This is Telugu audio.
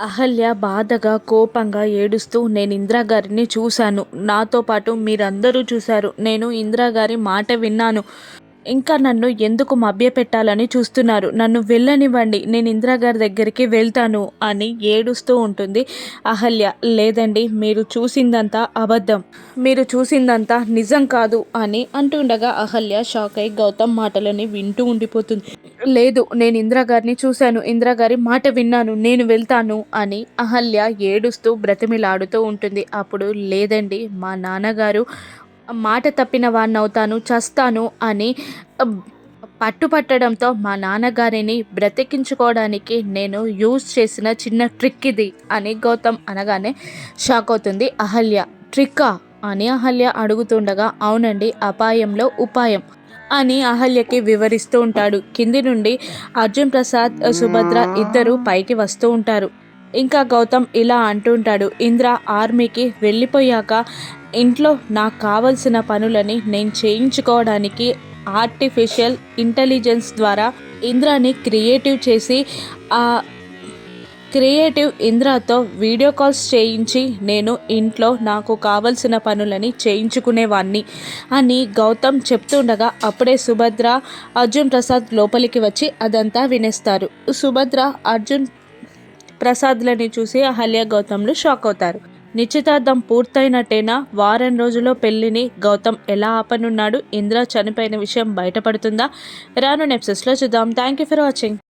అహల్య బాధగా కోపంగా ఏడుస్తూ నేను ఇందిరాగారిని చూశాను. నాతో పాటు మీరందరూ చూశారు. నేను ఇందిరాగారి మాట విన్నాను. ఇంకా నన్ను ఎందుకు మభ్యపెట్టాలని చూస్తున్నారు. నన్ను వెళ్ళనివ్వండి. నేను ఇందిరాగారి దగ్గరికి వెళ్తాను అని ఏడుస్తూ ఉంటుంది అహల్య. లేదండి మీరు చూసిందంతా అబద్ధం. మీరు చూసిందంతా నిజం కాదు అని అంటుండగా అహల్య షాక్ అయి గౌతమ్ మాటలని వింటూ ఉండిపోతుంది. లేదు నేను ఇందిరాగారిని చూశాను. ఇందిరాగారి మాట విన్నాను. నేను వెళ్తాను అని అహల్య ఏడుస్తూ బ్రతిమిలాడుతూ ఉంటుంది. అప్పుడు లేదండి మా నాన్నగారు మాట తప్పిన వాడిని అవుతాను చస్తాను అని పట్టుపట్టడంతో మా నాన్నగారిని బ్రతికించుకోవడానికి నేను యూజ్ చేసిన చిన్న ట్రిక్ ఇది అని గౌతమ్ అనగానే షాక్ అవుతుంది. అహల్య ట్రిక్కా? అని అహల్య అడుగుతుండగా అవునండి అపాయంలో ఉపాయం అని అహల్యకి వివరిస్తూ ఉంటాడు. కింది నుండి అర్జున్ ప్రసాద్ సుభద్ర ఇద్దరు పైకి వస్తూ ఉంటారు. ఇంకా గౌతమ్ ఇలా అంటుంటాడు ఇంద్ర ఆర్మీకి వెళ్ళిపోయాక ఇంట్లో నాకు కావలసిన పనులని నేను చేయించుకోవడానికి ఆర్టిఫిషియల్ ఇంటెలిజెన్స్ ద్వారా ఇంద్రాని క్రియేటివ్ చేసి ఆ క్రియేటివ్ ఇంద్రాతో వీడియో కాల్స్ చేయించి నేను ఇంట్లో నాకు కావలసిన పనులని చేయించుకునేవాడిని అని గౌతమ్ చెప్తుండగా అప్పుడే సుభద్ర అర్జున్ ప్రసాద్ లోపలికి వచ్చి అదంతా వినేస్తారు. సుభద్ర అర్జున్ ప్రసాద్లని చూసి అహల్య గౌతమ్లు షాక్ అవుతారు. నిశ్చితార్థం పూర్తయినట్టేనా? వారం రోజుల్లో పెళ్ళిని గౌతమ్ ఎలా ఆపనున్నాడు? ఇంద్ర చనిపోయిన విషయం బయటపడుతుందా? రాను నెప్సెస్లో చూద్దాం. Thank you for watching.